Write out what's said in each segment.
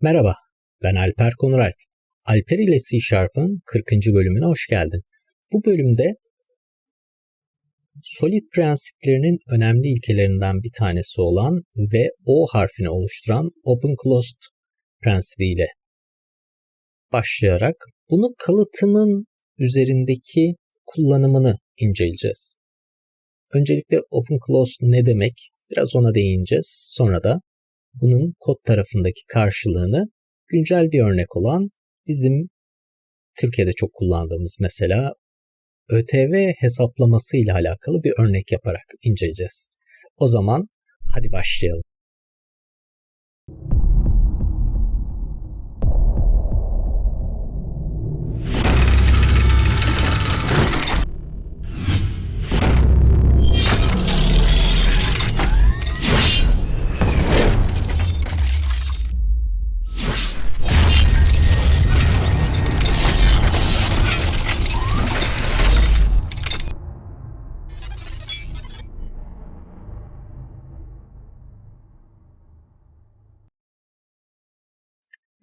Merhaba, ben Alper Konuralp. Alper ile C Sharp'ın 40. bölümüne hoş geldin. Bu bölümde Solid prensiplerinin önemli ilkelerinden bir tanesi olan ve O harfini oluşturan Open Closed prensibiyle başlayarak bunu kalıtımın üzerindeki kullanımını inceleyeceğiz. Öncelikle Open Closed ne demek? Biraz ona değineceğiz. Sonra da bunun kod tarafındaki karşılığını güncel bir örnek olan bizim Türkiye'de çok kullandığımız mesela ÖTV hesaplaması ile alakalı bir örnek yaparak inceleyeceğiz. O zaman hadi başlayalım.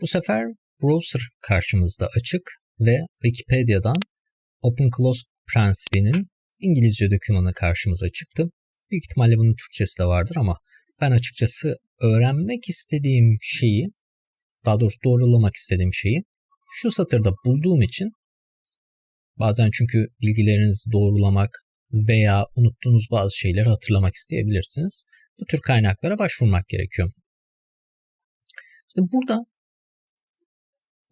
Bu sefer browser karşımızda açık ve Wikipedia'dan Open Closed prensibinin İngilizce dokümanı karşımıza çıktı. Büyük ihtimalle bunun Türkçesi de vardır ama ben açıkçası öğrenmek istediğim şeyi, daha doğrusu doğrulamak istediğim şeyi şu satırda bulduğum için bazen çünkü bilgilerinizi doğrulamak veya unuttuğunuz bazı şeyleri hatırlamak isteyebilirsiniz. Bu tür kaynaklara başvurmak gerekiyor. Şimdi burada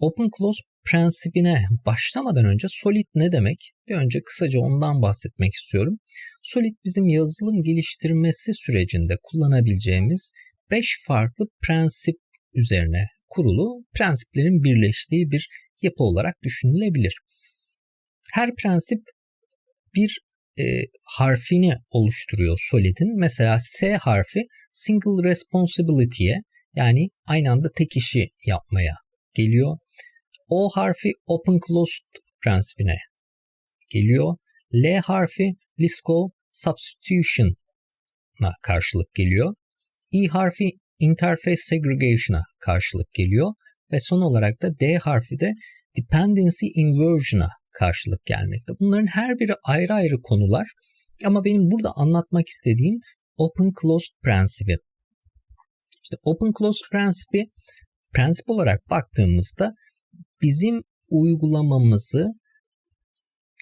Open Close prensibine başlamadan önce Solid ne demek? Bir önce kısaca ondan bahsetmek istiyorum. Solid bizim yazılım geliştirmesi sürecinde kullanabileceğimiz 5 farklı prensip üzerine kurulu prensiplerin birleştiği bir yapı olarak düşünülebilir. Her prensip bir e, harfini oluşturuyor Solid'in. Mesela S harfi single responsibility'ye yani aynı anda tek işi yapmaya geliyor. O harfi open closed prensibine geliyor. L harfi Lisco substitution'a karşılık geliyor. E harfi interface segregation'a karşılık geliyor. Ve son olarak da D harfi de dependency inversion'a karşılık gelmekte. Bunların her biri ayrı ayrı konular ama benim burada anlatmak istediğim open closed prensibi. İşte open closed prensibi prensip olarak baktığımızda bizim uygulamamızı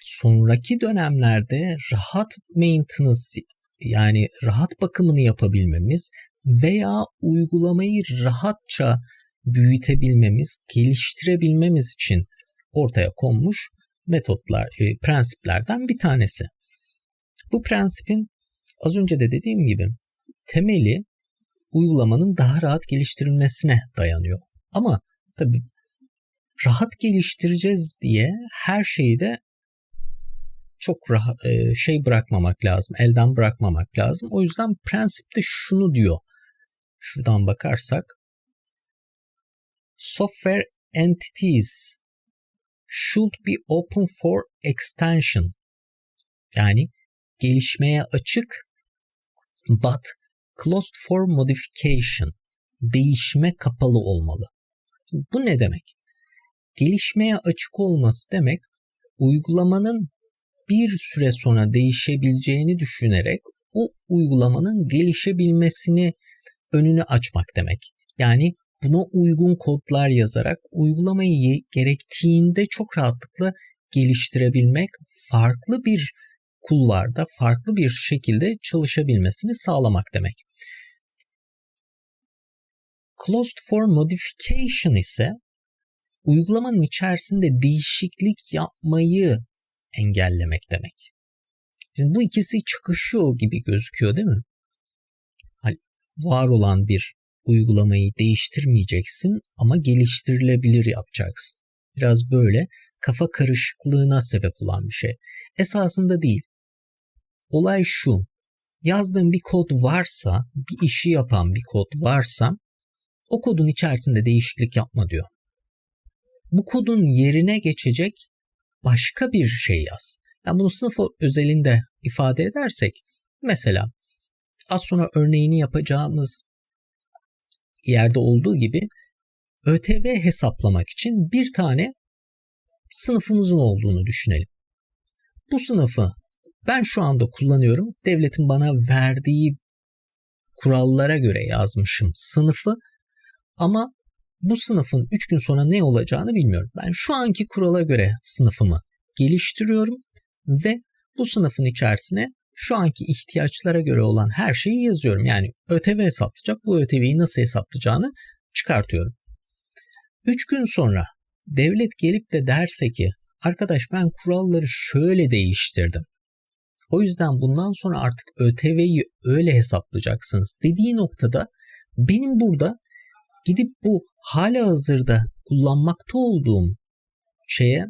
sonraki dönemlerde rahat maintenance yani rahat bakımını yapabilmemiz veya uygulamayı rahatça büyütebilmemiz, geliştirebilmemiz için ortaya konmuş metotlar, e, prensiplerden bir tanesi. Bu prensipin az önce de dediğim gibi temeli uygulamanın daha rahat geliştirilmesine dayanıyor. Ama tabii rahat geliştireceğiz diye her şeyi de çok rahat, e, şey bırakmamak lazım, elden bırakmamak lazım. O yüzden prensipte şunu diyor. Şuradan bakarsak software entities should be open for extension. Yani gelişmeye açık but closed for modification. Değişme kapalı olmalı. Şimdi bu ne demek? Gelişmeye açık olması demek uygulamanın bir süre sonra değişebileceğini düşünerek o uygulamanın gelişebilmesini önünü açmak demek. Yani buna uygun kodlar yazarak uygulamayı gerektiğinde çok rahatlıkla geliştirebilmek, farklı bir kulvarda farklı bir şekilde çalışabilmesini sağlamak demek. Closed for modification ise uygulamanın içerisinde değişiklik yapmayı engellemek demek. Şimdi bu ikisi çıkışıyor gibi gözüküyor değil mi? Hani var olan bir uygulamayı değiştirmeyeceksin ama geliştirilebilir yapacaksın. Biraz böyle kafa karışıklığına sebep olan bir şey. Esasında değil. Olay şu. Yazdığın bir kod varsa, bir işi yapan bir kod varsa o kodun içerisinde değişiklik yapma diyor. Bu kodun yerine geçecek başka bir şey yaz. Yani bunu sınıf özelinde ifade edersek mesela az sonra örneğini yapacağımız yerde olduğu gibi ÖTV hesaplamak için bir tane sınıfımızın olduğunu düşünelim. Bu sınıfı ben şu anda kullanıyorum. Devletin bana verdiği kurallara göre yazmışım sınıfı ama bu sınıfın 3 gün sonra ne olacağını bilmiyorum. Ben şu anki kurala göre sınıfımı geliştiriyorum ve bu sınıfın içerisine şu anki ihtiyaçlara göre olan her şeyi yazıyorum. Yani ÖTV hesaplayacak. Bu ÖTV'yi nasıl hesaplayacağını çıkartıyorum. 3 gün sonra devlet gelip de derse ki arkadaş ben kuralları şöyle değiştirdim. O yüzden bundan sonra artık ÖTV'yi öyle hesaplayacaksınız dediği noktada benim burada gidip bu hala hazırda kullanmakta olduğum şeye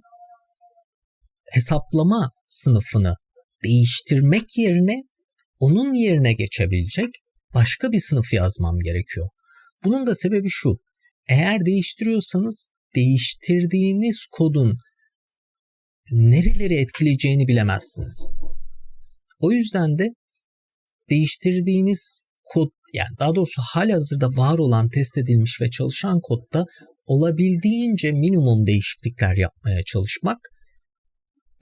hesaplama sınıfını değiştirmek yerine onun yerine geçebilecek başka bir sınıf yazmam gerekiyor. Bunun da sebebi şu. Eğer değiştiriyorsanız değiştirdiğiniz kodun nereleri etkileyeceğini bilemezsiniz. O yüzden de değiştirdiğiniz kod yani daha doğrusu hali hazırda var olan test edilmiş ve çalışan kodda olabildiğince minimum değişiklikler yapmaya çalışmak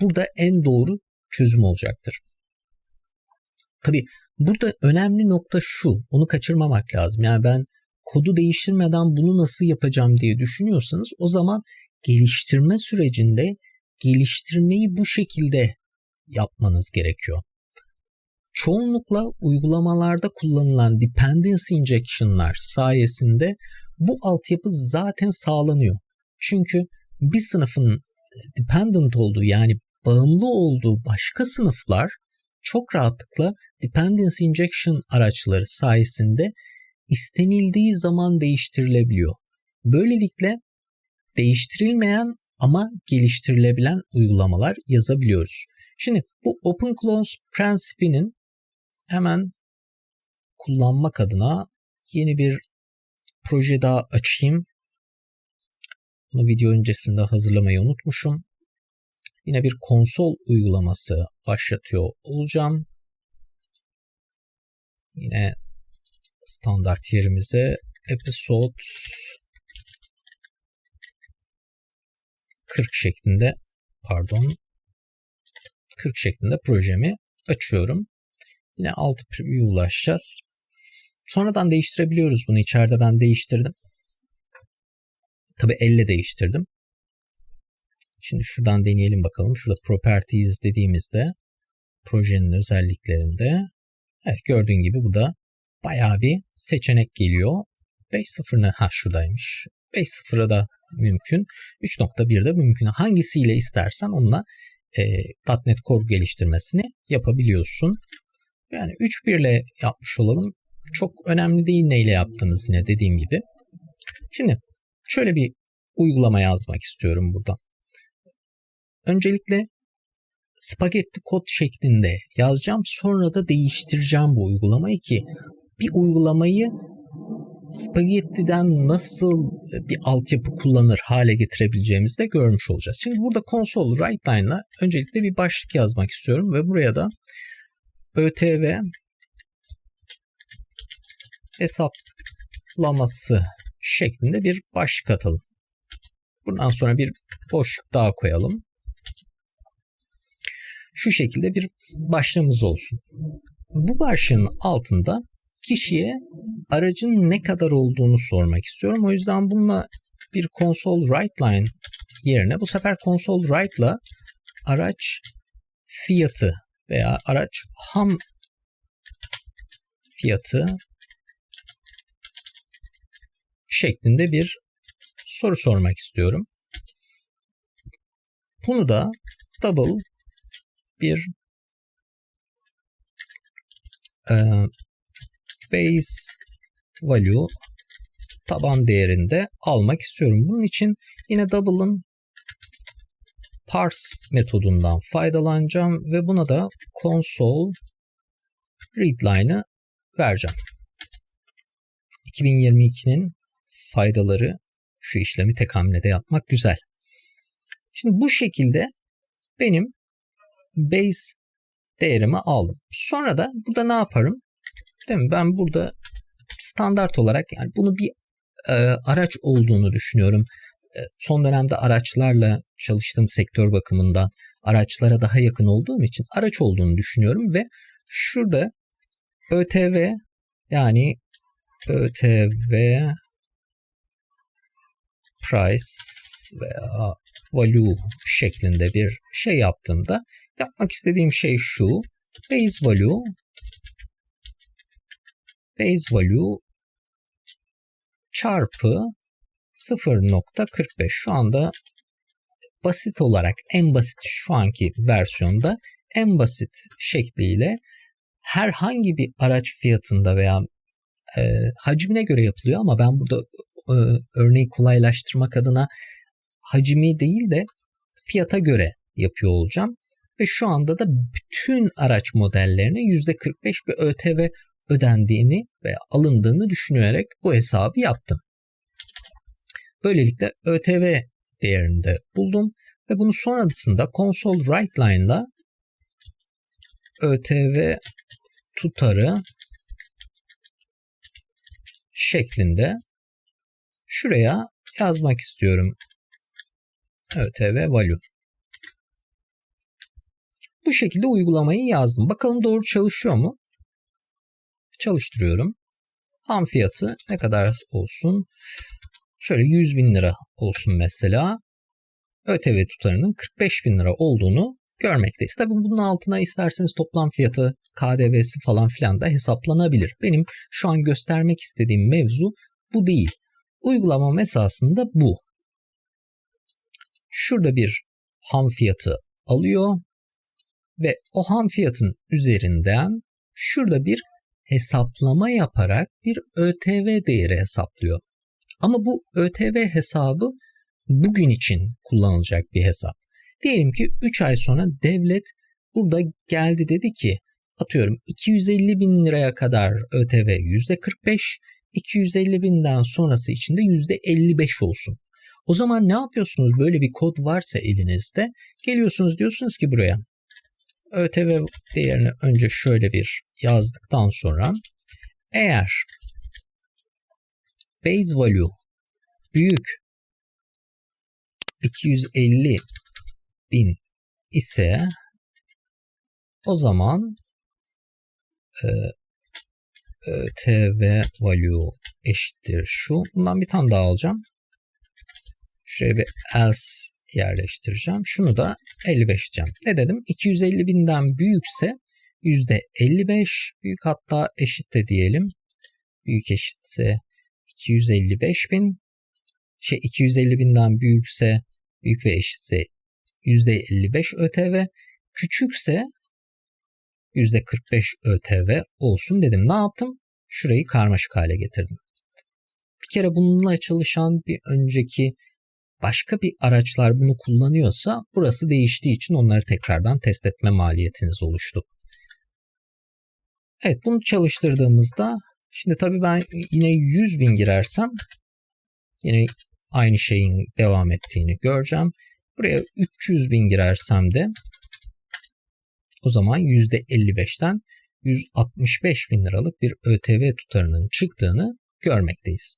burada en doğru çözüm olacaktır. Tabi burada önemli nokta şu, onu kaçırmamak lazım. Yani ben kodu değiştirmeden bunu nasıl yapacağım diye düşünüyorsanız o zaman geliştirme sürecinde geliştirmeyi bu şekilde yapmanız gerekiyor. Çoğunlukla uygulamalarda kullanılan dependency injection'lar sayesinde bu altyapı zaten sağlanıyor. Çünkü bir sınıfın dependent olduğu yani bağımlı olduğu başka sınıflar çok rahatlıkla dependency injection araçları sayesinde istenildiği zaman değiştirilebiliyor. Böylelikle değiştirilmeyen ama geliştirilebilen uygulamalar yazabiliyoruz. Şimdi bu open close prensibinin hemen kullanmak adına yeni bir proje daha açayım. Bunu video öncesinde hazırlamayı unutmuşum. Yine bir konsol uygulaması başlatıyor olacağım. Yine standart yerimize episode 40 şeklinde pardon 40 şeklinde projemi açıyorum. Yine alt preview ulaşacağız. Sonradan değiştirebiliyoruz bunu. İçeride ben değiştirdim. Tabi elle değiştirdim. Şimdi şuradan deneyelim bakalım. Şurada properties dediğimizde projenin özelliklerinde evet gördüğün gibi burada bayağı bir seçenek geliyor. 5.0'ını ha şuradaymış. 5.0'a da mümkün. 3.1'de mümkün. Hangisiyle istersen onunla e, .NET Core geliştirmesini yapabiliyorsun. Yani 3.1 ile yapmış olalım. Çok önemli değil neyle yaptığımız yine dediğim gibi. Şimdi şöyle bir uygulama yazmak istiyorum burada. Öncelikle spagetti kod şeklinde yazacağım. Sonra da değiştireceğim bu uygulamayı ki bir uygulamayı spagettiden nasıl bir altyapı kullanır hale getirebileceğimizi de görmüş olacağız. Şimdi burada console write line ile öncelikle bir başlık yazmak istiyorum ve buraya da ÖTV hesaplaması şeklinde bir başlık atalım. Bundan sonra bir boşluk daha koyalım. Şu şekilde bir başlığımız olsun. Bu başlığın altında kişiye aracın ne kadar olduğunu sormak istiyorum. O yüzden bununla bir console write line yerine bu sefer console write ile araç fiyatı veya araç ham fiyatı şeklinde bir soru sormak istiyorum. Bunu da double bir e, base value taban değerinde almak istiyorum. Bunun için yine double'ın parse metodundan faydalanacağım ve buna da console readline'ı vereceğim. 2022'nin faydaları şu işlemi tek hamlede yapmak güzel. Şimdi bu şekilde benim base değerimi aldım. Sonra da burada ne yaparım? Değil mi? Ben burada standart olarak yani bunu bir e, araç olduğunu düşünüyorum. E, son dönemde araçlarla çalıştığım sektör bakımından araçlara daha yakın olduğum için araç olduğunu düşünüyorum ve şurada ÖTV yani ÖTV price veya value şeklinde bir şey yaptığımda yapmak istediğim şey şu. Base value base value çarpı 0.45 şu anda basit olarak en basit şu anki versiyonda en basit şekliyle herhangi bir araç fiyatında veya e, hacmine göre yapılıyor ama ben burada e, örneği kolaylaştırmak adına hacmi değil de fiyata göre yapıyor olacağım. Ve şu anda da bütün araç modellerine %45 bir ÖTV ödendiğini ve alındığını düşünerek bu hesabı yaptım. Böylelikle ÖTV değerini de buldum ve bunu sonrasında console write line ile ÖTV tutarı şeklinde şuraya yazmak istiyorum. ÖTV value. Bu şekilde uygulamayı yazdım. Bakalım doğru çalışıyor mu? Çalıştırıyorum. Ham fiyatı ne kadar olsun? Şöyle 100 bin lira olsun mesela. ÖTV tutarının 45 bin lira olduğunu görmekteyiz. Tabi bunun altına isterseniz toplam fiyatı, KDV'si falan filan da hesaplanabilir. Benim şu an göstermek istediğim mevzu bu değil. Uygulamam esasında bu. Şurada bir ham fiyatı alıyor ve o ham fiyatın üzerinden şurada bir hesaplama yaparak bir ÖTV değeri hesaplıyor. Ama bu ÖTV hesabı bugün için kullanılacak bir hesap. Diyelim ki 3 ay sonra devlet burada geldi dedi ki atıyorum 250 bin liraya kadar ÖTV %45, 250 binden sonrası için de %55 olsun. O zaman ne yapıyorsunuz? Böyle bir kod varsa elinizde geliyorsunuz diyorsunuz ki buraya ÖTV değerini önce şöyle bir yazdıktan sonra eğer base value büyük 250 bin ise o zaman e, ÖTV value eşittir şu. Bundan bir tane daha alacağım. Şuraya bir else yerleştireceğim. Şunu da 55 diyeceğim. Ne dedim? 250 binden büyükse %55 büyük hatta eşit de diyelim. Büyük eşitse 255 bin. Şey 250 binden büyükse büyük ve eşitse %55 ÖTV. Küçükse %45 ÖTV olsun dedim. Ne yaptım? Şurayı karmaşık hale getirdim. Bir kere bununla çalışan bir önceki başka bir araçlar bunu kullanıyorsa burası değiştiği için onları tekrardan test etme maliyetiniz oluştu. Evet bunu çalıştırdığımızda şimdi tabii ben yine 100 bin girersem yine aynı şeyin devam ettiğini göreceğim. Buraya 300 bin girersem de o zaman %55'ten 165 bin liralık bir ÖTV tutarının çıktığını görmekteyiz.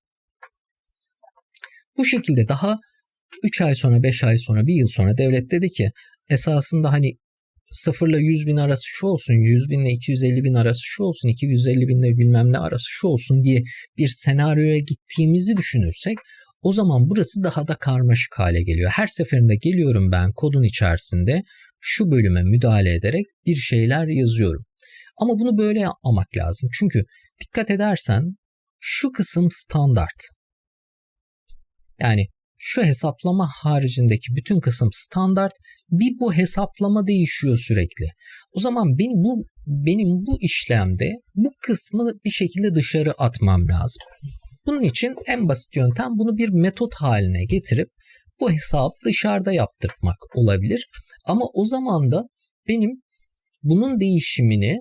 Bu şekilde daha 3 ay sonra, 5 ay sonra, 1 yıl sonra devlet dedi ki esasında hani 0 ile 100 bin arası şu olsun, 100 bin ile 250 bin arası şu olsun, 250 bin ile bilmem ne arası şu olsun diye bir senaryoya gittiğimizi düşünürsek o zaman burası daha da karmaşık hale geliyor. Her seferinde geliyorum ben kodun içerisinde şu bölüme müdahale ederek bir şeyler yazıyorum. Ama bunu böyle yapmamak lazım. Çünkü dikkat edersen şu kısım standart. Yani şu hesaplama haricindeki bütün kısım standart. Bir bu hesaplama değişiyor sürekli. O zaman benim bu benim bu işlemde bu kısmı bir şekilde dışarı atmam lazım. Bunun için en basit yöntem bunu bir metot haline getirip bu hesabı dışarıda yaptırmak olabilir. Ama o zaman da benim bunun değişimini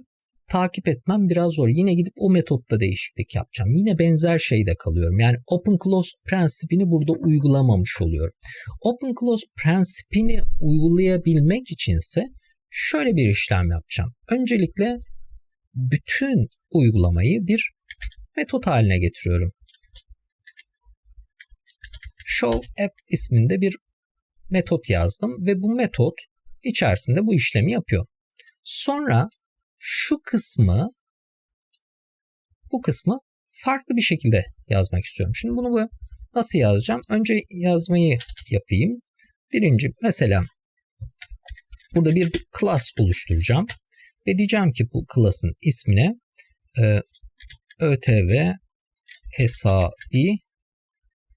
takip etmem biraz zor. Yine gidip o metotta değişiklik yapacağım. Yine benzer şeyde kalıyorum. Yani open close prensibini burada uygulamamış oluyorum. Open close prensibini uygulayabilmek içinse şöyle bir işlem yapacağım. Öncelikle bütün uygulamayı bir metot haline getiriyorum. show app isminde bir metot yazdım ve bu metot içerisinde bu işlemi yapıyor. Sonra şu kısmı bu kısmı farklı bir şekilde yazmak istiyorum. Şimdi bunu bu nasıl yazacağım? Önce yazmayı yapayım. Birinci mesela burada bir class oluşturacağım ve diyeceğim ki bu class'ın ismine e, ötv hesabı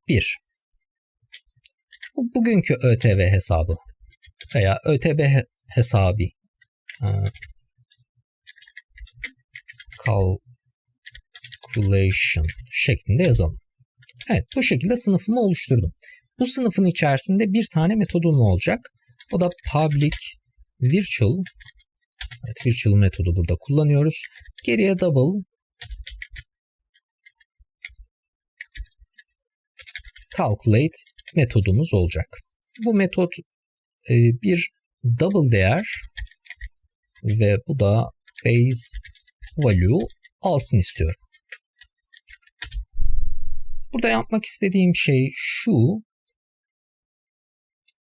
1. Bu bugünkü ÖTV hesabı veya ÖTB hesabı e, calculation şeklinde yazalım. Evet bu şekilde sınıfımı oluşturdum. Bu sınıfın içerisinde bir tane metodum olacak. O da public virtual evet, virtual metodu burada kullanıyoruz. Geriye double calculate metodumuz olacak. Bu metot e, bir double değer ve bu da base value alsın istiyorum. Burada yapmak istediğim şey şu.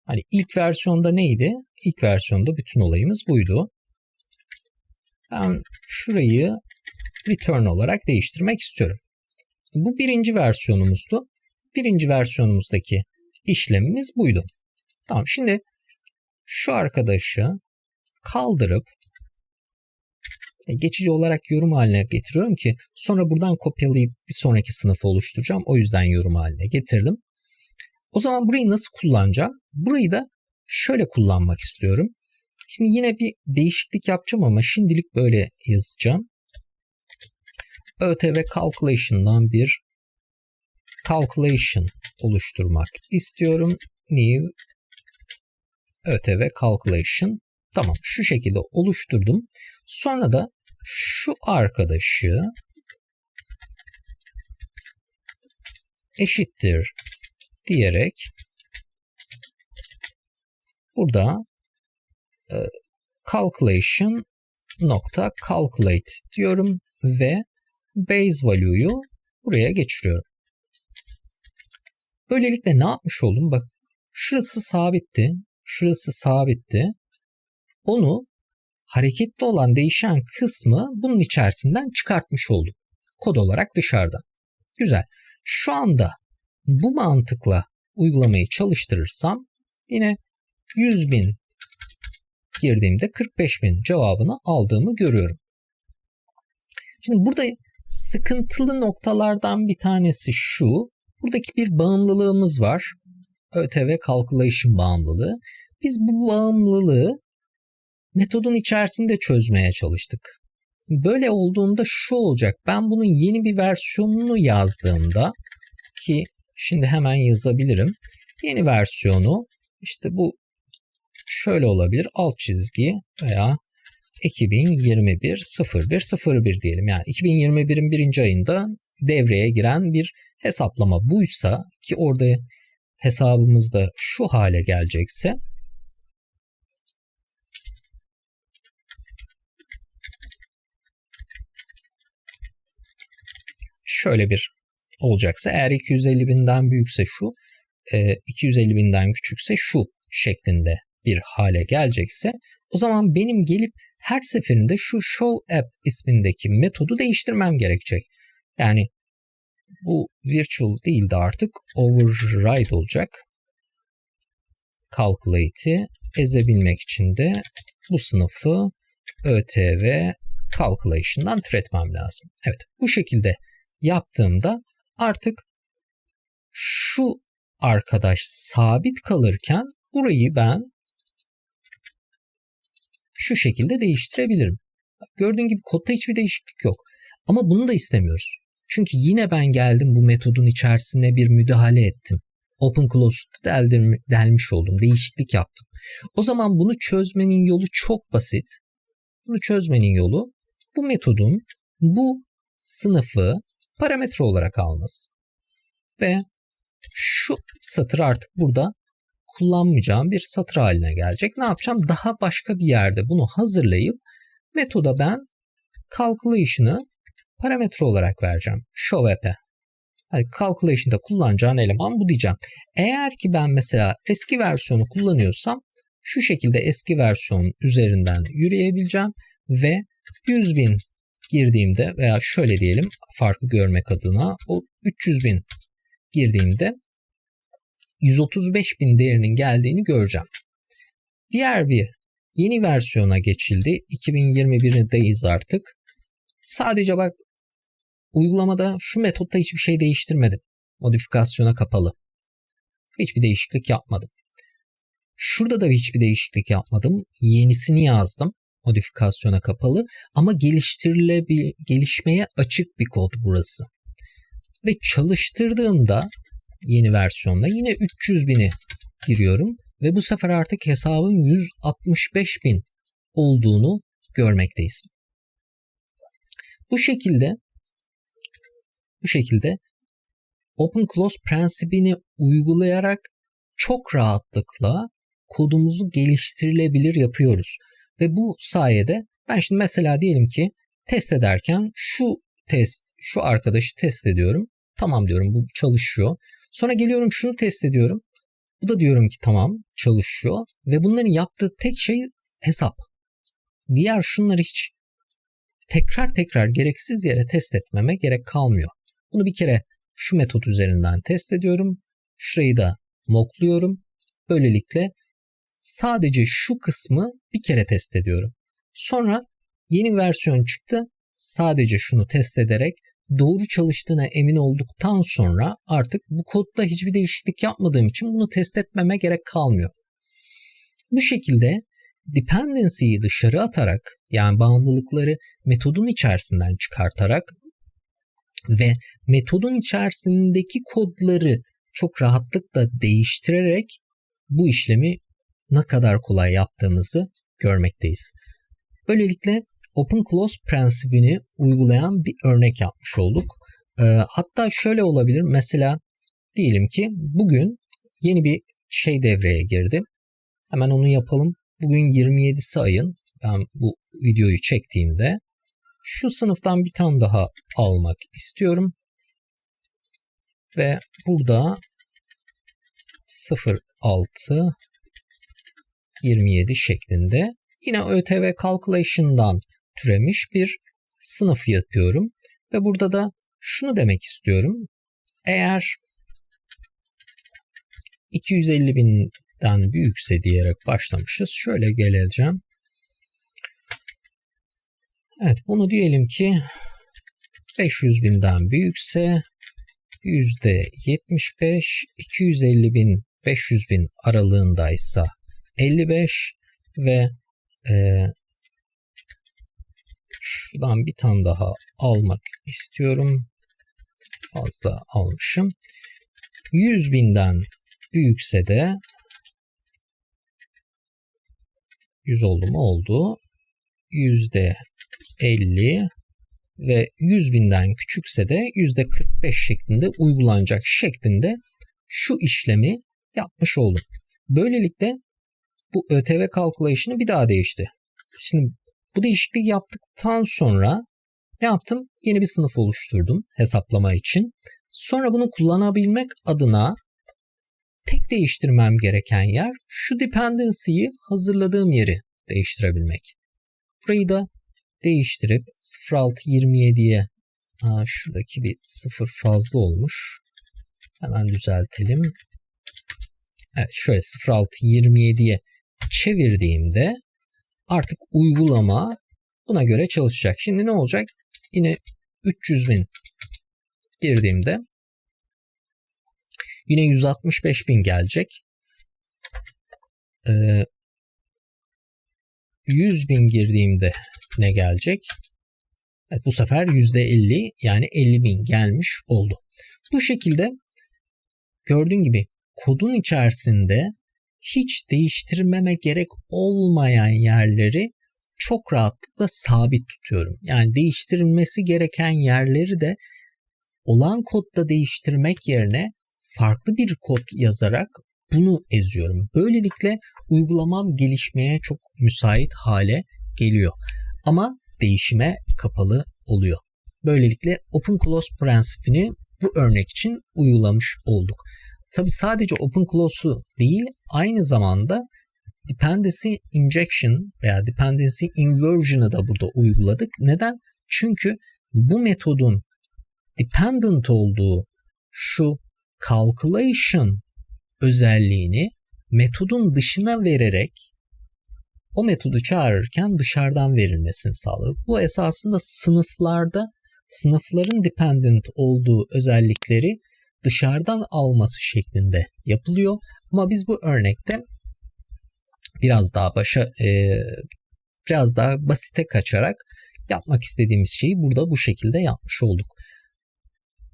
Hani ilk versiyonda neydi? İlk versiyonda bütün olayımız buydu. Ben şurayı return olarak değiştirmek istiyorum. Bu birinci versiyonumuzdu. Birinci versiyonumuzdaki işlemimiz buydu. Tamam şimdi şu arkadaşı kaldırıp geçici olarak yorum haline getiriyorum ki sonra buradan kopyalayıp bir sonraki sınıfı oluşturacağım. O yüzden yorum haline getirdim. O zaman burayı nasıl kullanacağım? Burayı da şöyle kullanmak istiyorum. Şimdi yine bir değişiklik yapacağım ama şimdilik böyle yazacağım. ÖTV Calculation'dan bir calculation oluşturmak istiyorum. New ÖTV calculation. Tamam şu şekilde oluşturdum. Sonra da şu arkadaşı eşittir diyerek burada e, calculation nokta calculate diyorum ve base value'yu buraya geçiriyorum. Böylelikle ne yapmış oldum? Bak şurası sabitti. Şurası sabitti. Onu hareketli olan değişen kısmı bunun içerisinden çıkartmış oldum. Kod olarak dışarıda. Güzel. Şu anda bu mantıkla uygulamayı çalıştırırsam yine 100 bin girdiğimde 45 bin cevabını aldığımı görüyorum. Şimdi burada sıkıntılı noktalardan bir tanesi şu. Buradaki bir bağımlılığımız var. ÖTV Calculation bağımlılığı. Biz bu bağımlılığı metodun içerisinde çözmeye çalıştık. Böyle olduğunda şu olacak. Ben bunun yeni bir versiyonunu yazdığımda ki şimdi hemen yazabilirim. Yeni versiyonu işte bu şöyle olabilir. Alt çizgi veya 2021 01 01 diyelim. Yani 2021'in birinci ayında devreye giren bir hesaplama buysa ki orada hesabımızda şu hale gelecekse şöyle bir olacaksa eğer 250 binden büyükse şu 250 binden küçükse şu şeklinde bir hale gelecekse o zaman benim gelip her seferinde şu show app ismindeki metodu değiştirmem gerekecek. Yani bu virtual değil de artık override olacak. Calculate'i ezebilmek için de bu sınıfı ÖTV calculation'dan türetmem lazım. Evet bu şekilde yaptığımda artık şu arkadaş sabit kalırken burayı ben şu şekilde değiştirebilirim. Gördüğün gibi kodda hiçbir değişiklik yok. Ama bunu da istemiyoruz. Çünkü yine ben geldim bu metodun içerisine bir müdahale ettim. Open close deldim, delmiş oldum. Değişiklik yaptım. O zaman bunu çözmenin yolu çok basit. Bunu çözmenin yolu bu metodun bu sınıfı parametre olarak alması. Ve şu satır artık burada kullanmayacağım bir satır haline gelecek. Ne yapacağım? Daha başka bir yerde bunu hazırlayıp metoda ben calculation'ı parametre olarak vereceğim. Show app'e. Hani calculation'da kullanacağın eleman bu diyeceğim. Eğer ki ben mesela eski versiyonu kullanıyorsam şu şekilde eski versiyonun üzerinden yürüyebileceğim ve 100 bin girdiğimde veya şöyle diyelim farkı görmek adına o 300 bin girdiğimde 135 bin değerinin geldiğini göreceğim. Diğer bir yeni versiyona geçildi. 2021'deyiz artık. Sadece bak uygulamada şu metotta hiçbir şey değiştirmedim. Modifikasyona kapalı. Hiçbir değişiklik yapmadım. Şurada da hiçbir değişiklik yapmadım. Yenisini yazdım. Modifikasyona kapalı ama geliştirilebil gelişmeye açık bir kod burası. Ve çalıştırdığımda yeni versiyonda yine 300 bini giriyorum ve bu sefer artık hesabın 165 bin olduğunu görmekteyiz. Bu şekilde bu şekilde open close prensibini uygulayarak çok rahatlıkla kodumuzu geliştirilebilir yapıyoruz. Ve bu sayede ben şimdi mesela diyelim ki test ederken şu test, şu arkadaşı test ediyorum. Tamam diyorum bu çalışıyor. Sonra geliyorum şunu test ediyorum. Bu da diyorum ki tamam çalışıyor. Ve bunların yaptığı tek şey hesap. Diğer şunları hiç tekrar tekrar gereksiz yere test etmeme gerek kalmıyor. Bunu bir kere şu metot üzerinden test ediyorum. Şurayı da mockluyorum. Böylelikle sadece şu kısmı bir kere test ediyorum. Sonra yeni versiyon çıktı. Sadece şunu test ederek doğru çalıştığına emin olduktan sonra artık bu kodda hiçbir değişiklik yapmadığım için bunu test etmeme gerek kalmıyor. Bu şekilde dependency'yi dışarı atarak yani bağımlılıkları metodun içerisinden çıkartarak ve metodun içerisindeki kodları çok rahatlıkla değiştirerek bu işlemi ne kadar kolay yaptığımızı görmekteyiz. Böylelikle open close prensibini uygulayan bir örnek yapmış olduk. E, hatta şöyle olabilir. Mesela diyelim ki bugün yeni bir şey devreye girdi. Hemen onu yapalım. Bugün 27'si ayın ben bu videoyu çektiğimde şu sınıftan bir tane daha almak istiyorum. Ve burada 06 27 şeklinde yine ÖTV Calculation'dan türemiş bir sınıf yapıyorum. Ve burada da şunu demek istiyorum. Eğer 250 binden büyükse diyerek başlamışız. Şöyle geleceğim. Evet bunu diyelim ki 500 binden büyükse %75, 250 bin 500 bin aralığındaysa 55 ve e, şuradan bir tane daha almak istiyorum. Fazla almışım. 100 binden büyükse de 100 oldu mu oldu. Yüzde 50 ve 100 binden küçükse de yüzde 45 şeklinde uygulanacak şeklinde şu işlemi yapmış oldum. Böylelikle bu ÖTV calculation'ı bir daha değişti. Şimdi bu değişikliği yaptıktan sonra ne yaptım? Yeni bir sınıf oluşturdum hesaplama için. Sonra bunu kullanabilmek adına tek değiştirmem gereken yer şu dependency'yi hazırladığım yeri değiştirebilmek. Burayı da değiştirip 0627'ye şuradaki bir sıfır fazla olmuş. Hemen düzeltelim. Evet şöyle 0627'ye çevirdiğimde artık uygulama buna göre çalışacak. Şimdi ne olacak? Yine 300 bin girdiğimde yine 165 bin gelecek. Ee, 100 bin girdiğimde ne gelecek? Evet, bu sefer %50 yani 50 bin gelmiş oldu. Bu şekilde gördüğün gibi kodun içerisinde hiç değiştirmeme gerek olmayan yerleri çok rahatlıkla sabit tutuyorum. Yani değiştirilmesi gereken yerleri de olan kodda değiştirmek yerine farklı bir kod yazarak bunu eziyorum. Böylelikle uygulamam gelişmeye çok müsait hale geliyor. Ama değişime kapalı oluyor. Böylelikle open close prensibini bu örnek için uygulamış olduk. Tabi sadece open close'u değil aynı zamanda dependency injection veya dependency inversion'ı da burada uyguladık. Neden? Çünkü bu metodun dependent olduğu şu calculation özelliğini metodun dışına vererek o metodu çağırırken dışarıdan verilmesini sağladık. Bu esasında sınıflarda sınıfların dependent olduğu özellikleri dışarıdan alması şeklinde yapılıyor. Ama biz bu örnekte biraz daha başa e, biraz daha basite kaçarak yapmak istediğimiz şeyi burada bu şekilde yapmış olduk.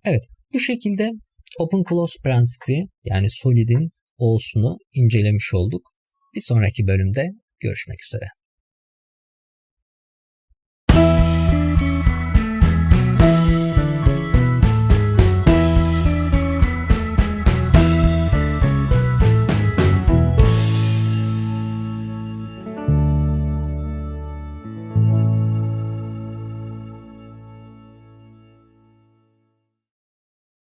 Evet bu şekilde Open Close prensibi yani Solid'in O'sunu incelemiş olduk. Bir sonraki bölümde görüşmek üzere.